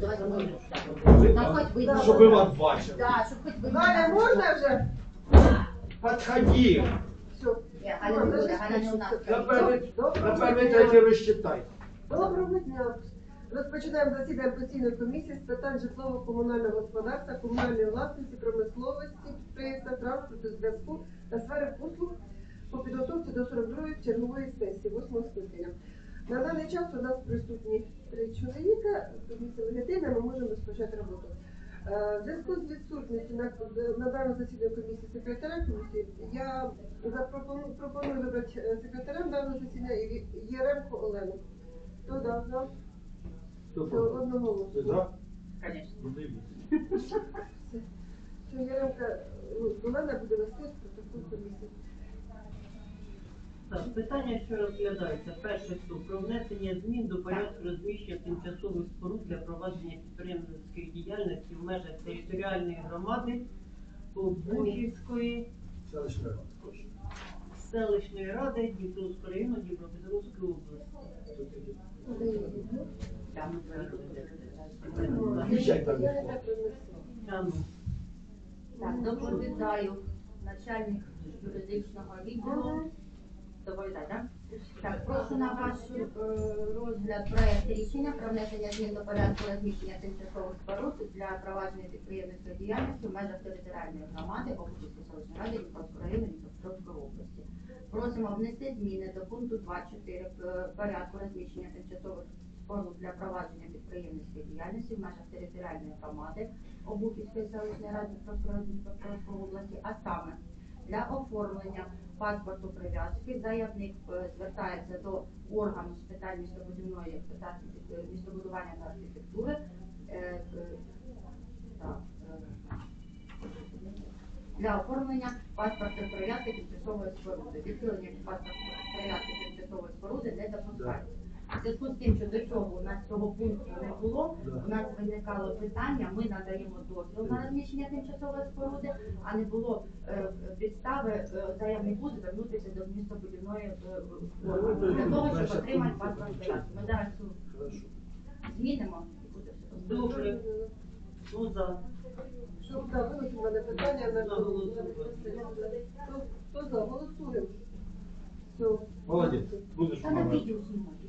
Давайте ми. Нам хоч видно. Щоб ви вас бачили. Да, щоб хоч видно. Галя, можна вже? Подходи. Все. Ні, Галя не буде, Галя не у нас. На Доброго дня. розчитай. Доброго дня. Розпочинаємо засідання постійної комісії з питань житлово-комунального господарства, комунальної власності, промисловості, підприємства, транспорту, зв'язку та сфери послуг по підготовці до 42-ї чергової сесії 8 скликання. На даний час у нас присутні три чоловіка, комісія легітимна, ми можемо розпочати роботу. Е, В зв'язку з відсутністю на, на даному засіданні комісії секретаря комісії, я запропоную пропоную вибрати е, секретарем даного засідання Єремко Олену. Хто дав за? Хто одного голосу. за? Що Єремка Олена буде вести протокол комісії. Так, питання, що розглядаються. Перше що про внесення змін до порядку розміщення тимчасових споруд для провадження підприємницької діяльності в межах територіальної громади Бухівської Селищна рада. Селищної ради Дніпровського району Дніпропетровської області. Там ну, Так, доповідаю начальник юридичного відділу. Доповідає, так? Прошу на ваш е, розгляд проект рішення про внесення змін до порядку розміщення тимчасових споруд для провадження підприємницької діяльності в межах територіальної громади Обухівської селищної ради Дніпровського району Дніпропетровської області. Просимо внести зміни до пункту 2.4 п- порядку розміщення тимчасових споруд для провадження підприємницької діяльності в межах територіальної громади Обухівської селищної ради Дніпропетровської області, а саме для оформлення паспорту прив'язки заявник е, звертається до органу з питань містобудівної та містобудування та архітектури. е, е, е, Для оформлення паспорту прив'язки тимчасової споруди. Відхилення від паспорту прив'язки тимчасової споруди не допускається. В зв'язку з тим, що до цього у нас цього пункту не було, у нас виникало питання, ми надаємо дозвіл на розміщення тимчасової споруди, а не було е, підстави е, заявнику звернутися до містобудівної е, для того, щоб отримати паспорт прив'язки. Ми зараз цю змінимо і буде все добре. Ну, за. Щоб так, виносимо мене питання на За голосуємо. Хто- Хто за? Голосуємо. Все. Молодець. Будеш Та на відео знімати.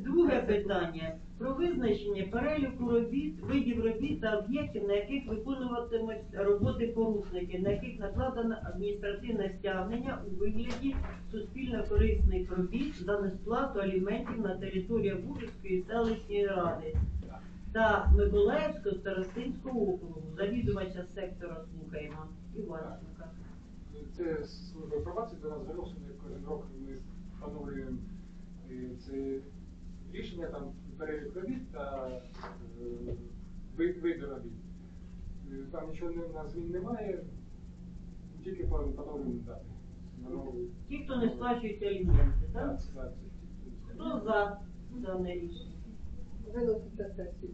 Друге питання про визначення переліку робіт, видів робіт та об'єктів, на яких виконуватимуть роботи порушники, на яких накладено адміністративне стягнення у вигляді суспільно корисних робіт за несплату аліментів на території Бужицької селищної ради та Миколаївського старостинського округу. Завідувача сектора слухаємо. Іванченка. Це служба пробації до нас звернувся, кожен рік ми встановлюємо це рішення, там перелік робіт та е, види робіт. Е, Там нічого не- на змін немає, тільки поновлюємо дати. Ті, хто не сплачують аліменти, так, Хто за дане рішення? Сесію.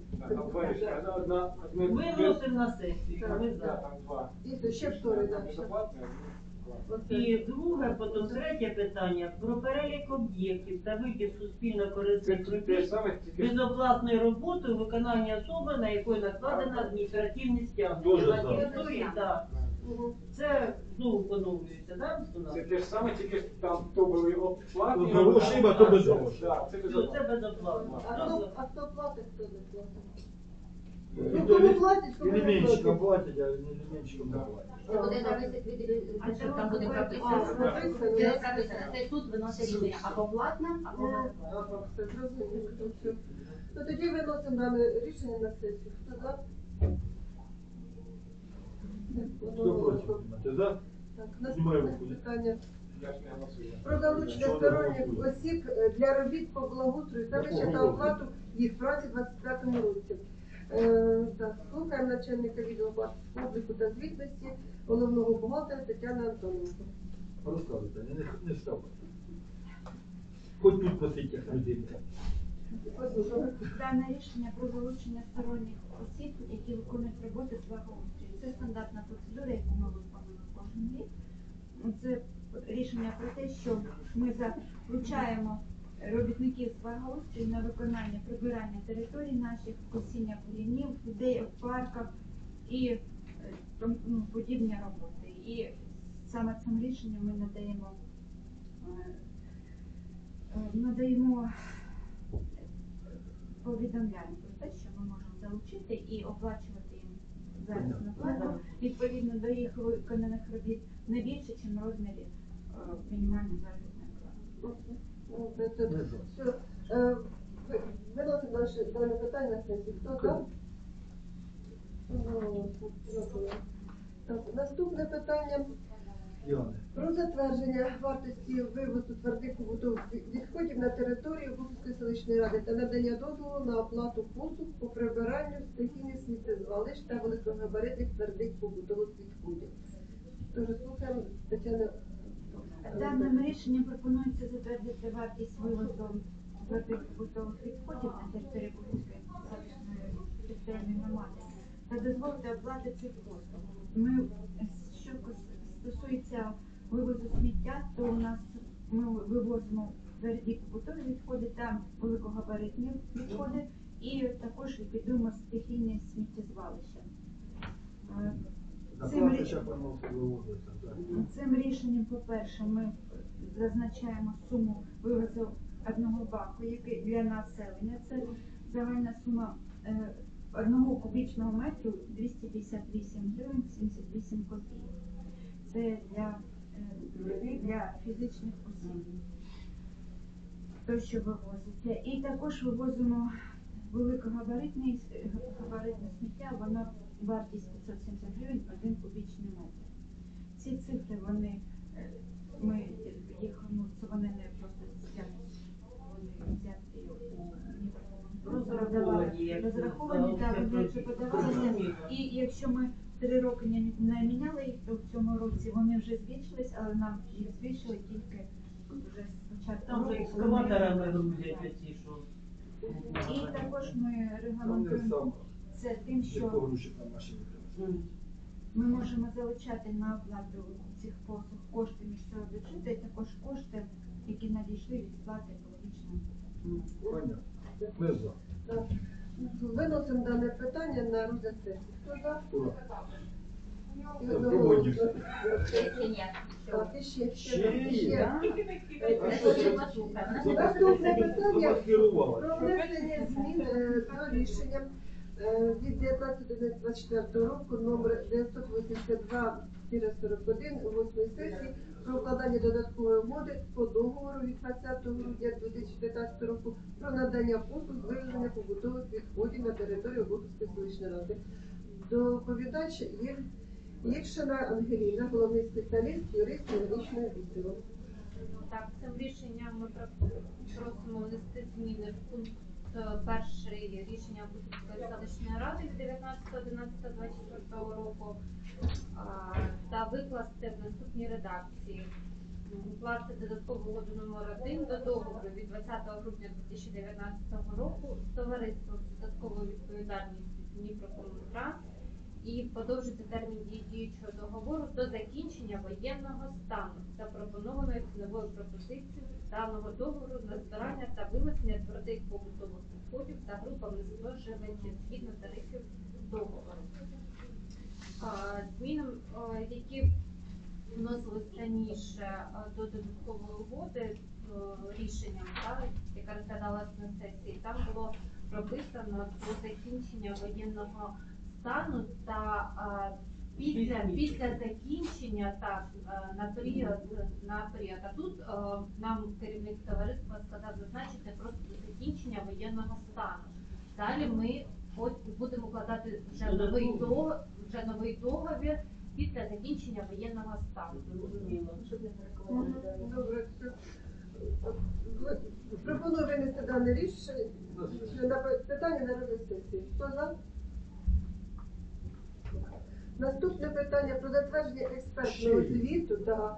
Виносимо на сесію, Так, ми за. ще вторий, Одне так. одне платне. І друге, потім третє питання про перелік об'єктів та видів суспільно-корисних робіт безоплатної роботи у виконанні особи, на якої накладено адміністративні стягнення. Дуже На території. Це знову поновлюється, так? Це те ж саме, тільки там то були оплатні. Тут гроші, а то без грошей. Так, це безоплатно. це безоплатно. А Хто а платить, хто не платить? Ну, Ну, кому платять, кому не Елементчикам платять. платять, а не елементчикам не платять. Це буде зависити від від- що там буде А, прописано. прописано, Це суд виносить рішення або платне, або Ну, безплатне. ага, все зрозуміло. то все. Ну тоді виносимо дане рішення на сесію. Хто за? Хто проти? Ти за? Так, наступне питання. Про залучення сторонніх осіб е, для робіт по благоустрою селища та оплату їх праці в 25 році. Е, Так, слухаємо начальника відділу обліку та звітності головного бухгалтера Тетяни Антоненко. Розказуйте, не, не вставайте. Хоч тут просить як людинка. Дане рішення про залучення сторонніх осіб, які виконують роботи з благоустрою. Це стандартна процедура, яку ми виконуємо кожен рік. Це рішення про те, що ми залучаємо робітників з благоустрою на виконання прибирання територій наших, косіння полінів, ідеї в парках і е, тому ну, подібні роботи. І саме цим рішенням ми надаємо е, е, надаємо повідомляємо про те, що ми можемо залучити і оплачувати заробітну плату відповідно до їх виконаних робіт не більше, ніж в розмірі е, мінімальної заробітної плати. Ну. Все. Е, Виносимо наше дане питання на сесію. Хто за? Одноголосно. Так, Наступне питання Яне. про затвердження вартості вивозу твердих побутових відходів на територію Бухівської селищної ради та надання дозволу на оплату послуг по прибиранню стихійних сміттєзвалищ та великогабаритних твердих побутових відходів. Дуже слухаємо Тетяна. Даним рішенням пропонується затвердити вартість вивозу твердих побутових відходів на території Бухівської селищної територіальної громади та дозволити оплати цих послуг. Ми, що стосується вивозу сміття, то у нас ми вивозимо тверді побутові відходи та великогабаритні відходи і також ліквідуємо стихійні сміттєзвалища. Е, Цим так. Цим рішенням, по-перше, ми зазначаємо суму вивозу одного баку, який для населення. Це загальна сума е, одного кубічного метру 258 гривень 78 копійок. Це для, е, для фізичних осіб. Той, що вивозиться. І також вивозимо великогабаритне габаритне сміття, воно вартість 570 гривень один кубічний метр. Ці цифри вони е, ми їх ну це вони не просто взяті, вони взяті у Розраховані, розраховані, так подавалися. І якщо ми три роки не, не міняли їх, то в цьому році вони вже збільшились, але нам їх збільшили тільки вже з початку Там вже року. екскаваторами грузять оці, що. І також ми регламентуємо це тим, що Ми можемо залучати на оплату цих послуг кошти місцевого бюджету і також кошти, які надійшли від сплати екологічного. Понятно. Ми за. Так. Виносимо дане питання на розгляд сесії. Хто за? І. Так, і ще, є. послухаємо. Наступне питання про внесення змін е, до рішення е, від 19.24 року номер 982-41 8 сесії про укладання додаткової угоди по договору від 20 грудня 2015 року про надання послуг з вивезення побутових відходів на територію Бутовської селищної ради. Доповідач є Євшина Ангеліна, головний спеціаліст, юрист юридичної відділу. Так, цим рішенням ми просимо внести зміни в пункт е, перший рішення Бутівської селищної ради від 19.11.24 року та викласти в наступній редакції. Укласти додаткову угоду номер 1 до договору від 20 грудня 2019 року з товариством з додатковою відповідальністю Дніпрокомунтранс і подовжити термін дії діючого договору до закінчення воєнного стану запропонованої ціновою пропозицією даного договору на збирання та вивезення твердих побутових відходів та групами споживачів згідно тарифів договору. Змінам, які вносились раніше до додаткової угоди е, рішенням, та, яка розглядалась на сесії, там було прописано про закінчення воєнного стану та після, Після закінчення так на період на період. А тут нам керівник товариства сказав зазначити просто закінчення воєнного стану. Далі ми от будемо укладати вже новий договір, вже новий договір після закінчення воєнного стану. Зрозуміло. Добре, Пропоную винести дане рішення на питання на сесії. Хто за? Наступне питання про затвердження експертного звіту та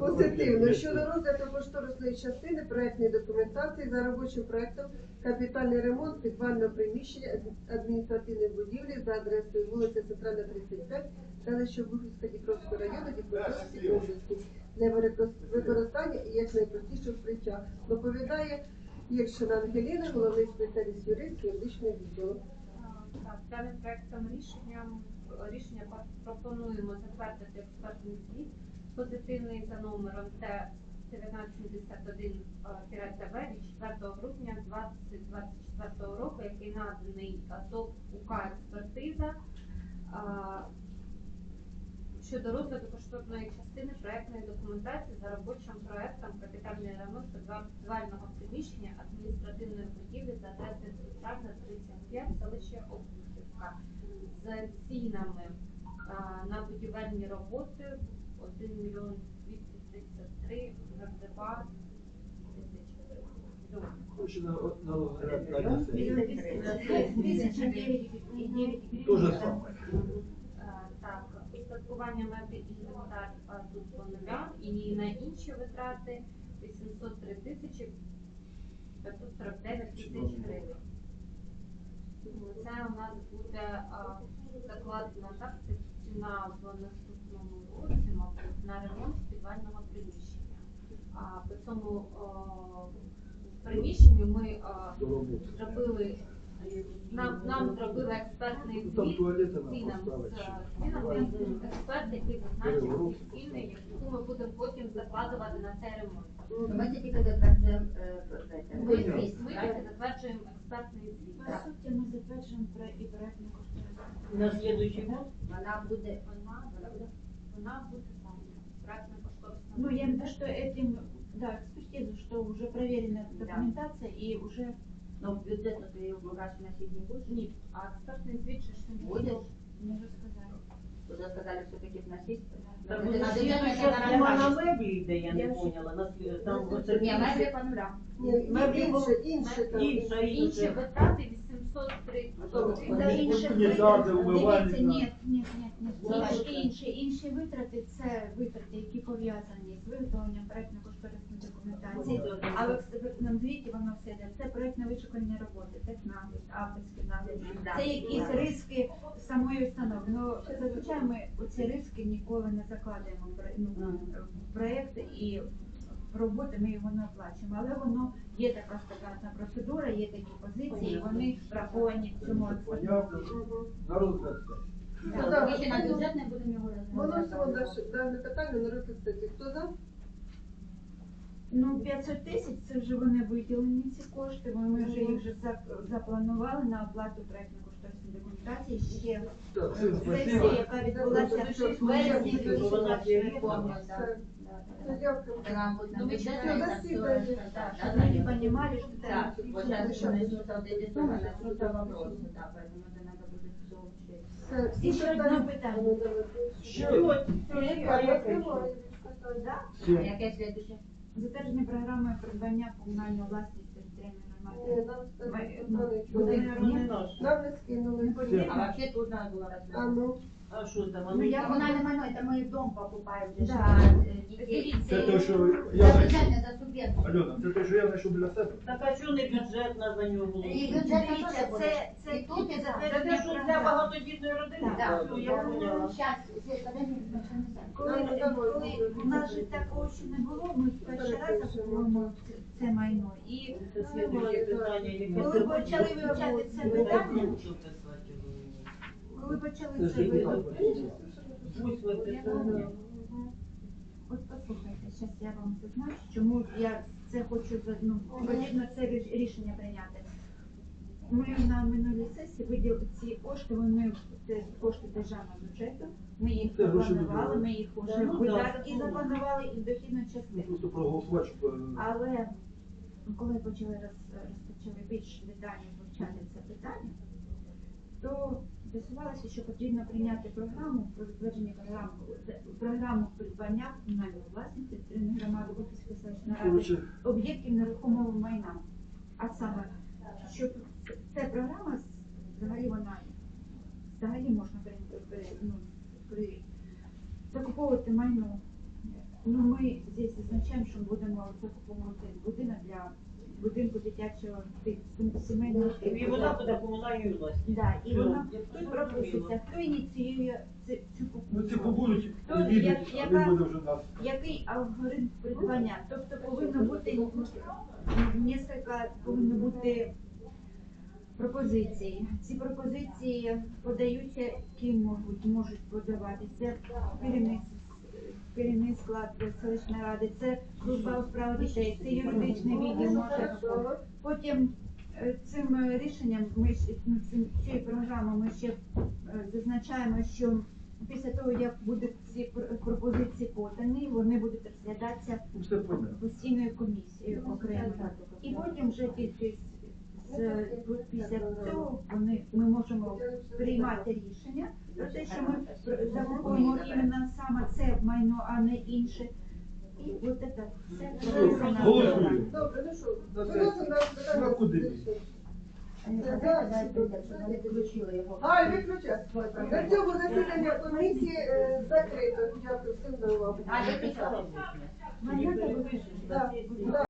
позитивно щодо розгляду кошторисної частини проектної документації за робочим проектом капітальний ремонт підвального приміщення адміністративної будівлі за адресою вулиця Центральна 35, селище Бухівська Дніпровського району Дніпропетровської області невикористання і як найпростіше вкриття. Доповідає Єршина Ангеліна, головний спеціаліст юрист юридичного відділу. Так, даним проектом рішенням рішення пропонуємо затвердити експертний звіт позитивний за номером Т 1971-ТВ від 4 грудня 2024 року, який наданий е, до УК експертиза щодо розгляду коштовної частини проектної документації за робочим проектом капітальний ремонт підвального приміщення адміністративної будівлі за адресою центральна 35 селище Обухівка з цінами на будівельні роботи 1 мільйон 233 гривень тисячі гривень. Саме. Е, Так, устаткування меблі і е, тут по нулям і на інші витрати 803 тисячі 549 тисяч гривень. Це у нас буде закладена так, це ціна в наступному році, мабуть, на ремонт підвального приміщення. А по цьому приміщенню ми зробили нам, нам зробили експертний звіт туалети з експерт, який зазначив ціни, яку ми будемо потім закладувати на цей ремонт. Ми тільки затверджуємо е, Ми, затверджуємо експертний звіт. По суті, ми затверджуємо про і проектну кошторисну. На слідуючий год Вона буде, Вона, вона буде, вона буде там, проектна кошторисна. Ну, я имею в виду, что этим, да, экспертизу, что уже проверена документация и уже ну, бюджетно ти її вбирати на сьогодні будеш? Ні, а експертний звіт же ж не Будеш? мне рассказали. Уже сказали, все-таки вносить. Там Буде буде на слідуюча бюджетне сума на на меблі йде, я не Я ж- поняла. На слід- Там Ну, оце Ні, меблі по нулям. Ні, Меблі інше, інше там. Інша, Інші інша. витрати 803 Дивіться, ні, ні, ні, ні. Давайте. Інші, інші, витрати це витрати, які пов'язані з виготовленням проектно-кошторисної документації. А в експертному звіті воно все йде. Це проектно вишукані роботи, технагляд, авторський нагляд. Це якісь риски самої установи. Ну, зазвичай ми оці риски ніколи не закладаємо в ну, в проєкт і в роботи ми його не оплачуємо. Але воно є така стандартна процедура, є такі позиції, вони враховані в цьому Понятно. На розгляд. Ну, Так, да, на бюджет не будемо його Виносимо розглядати. дане- дане питання на розгляд сесії. Хто за? Ну, 500 тисяч це вже вони виділені ці кошти. бо Ми вже їх вже за- запланували на оплату проектно-кошторисної документації. Ще Так, сесія, спасибо. яка відбулася в березні Вона 2024 була року. Все. Все, Дякую. Це нам буде на Ну, ми бюджет, читали і так засідання. все, так, Щоб так, они так. понимали, что Так, это вот сейчас еще начнутся вот эти суммы, начнутся вопросы, да, поэтому это надо будет все учесть. Все, всі Ще одне питання. питання. Ну, давайте. Ще Я вас немає. Да? всім. Яке слідуще? Затвердження програми придбання комунальної власності територіальної Ні, громади. нам Ми- скажуть, ну, питання, буде чого. ні? не наш. Нам не скинули. Всім. А вообще тут надо было А рассмотреть. ну, А що там? Ну, я- Коммунальное майно, это мы дом покупаем для Да. э, детей. Це те, що За я знайшов. бюджетне, за субвенцію. Альона, це те, що я знайшов біля себе. Так а чого не бюджетна за нього було? І бюджет Дивіться, теж буде. це, це І тут, і тільки там. Це те, затвердження що для програми. багатодітної родини? Да. Все, я поняла. Сейчас, здесь, подожди, ничего не знаю. Коли, Ну, давай, коли ну, в нас же такого ще не було, ми перший раз закупуємо це, це майно. І Це слідуюче питання, яке Коли це почали буде. вивчати це Я питання, коли почали Це питання. От послухайте, зараз я вам зазначу, чому я це хочу ну, потрібно це рішення прийняти. Ми на минулій сесії виділили ці кошти, вони це кошти державного бюджету. Ми їх запланували, ми їх вже ну, да, видатки запланували і дохідну Ну, частину. Щоб... е, Але коли почали роз- розпочали більш детально вивчати це питання, то з'ясувалося, що потрібно прийняти програму про затвердження програми програму придбання комунальної власності територіальної громади Бухівської селищної ради об'єктів нерухомого майна. А саме, щоб ця програма взагалі вона взагалі можна при, при, ну, при закуповувати майно. Ну, ми здесь зазначаємо, що будемо закуповувати будинок для будинку дитячого ти- сімейного І типу. вона буде комунальною власністю. Да, і вона Як хтось пропишеться, хто ініціює цю, цю Ну ці покупку, побудуть, Хто, як- а яка- він буде вже нас. який алгоритм придбання. Тобто повинно бути несколько повинно бути пропозицій. Ці пропозиції подаються, ким можуть, можуть подаватися керівник, керівний склад селищної ради, це служба у справах дітей, це юридичний відділ може. Потім е, цим е, рішенням ми ну, цим цією програмою ми ще е, зазначаємо, що після того як будуть ці пропозиції подані, вони будуть розглядатися Ну, постійною комісією окремо. І потім вже тільки з, після цього вони ми можемо приймати рішення про те, що ми закупуємо іменно майно, а не інше. І от це все. Голосуємо. Добре, ну що, Ну, виносимо на питання. ну, куди ми? Його. А, виключай. На цьому засідання комісії е, закрито. Дякую всім за увагу. А, я пішла. Тоді перепишеш, Так, так.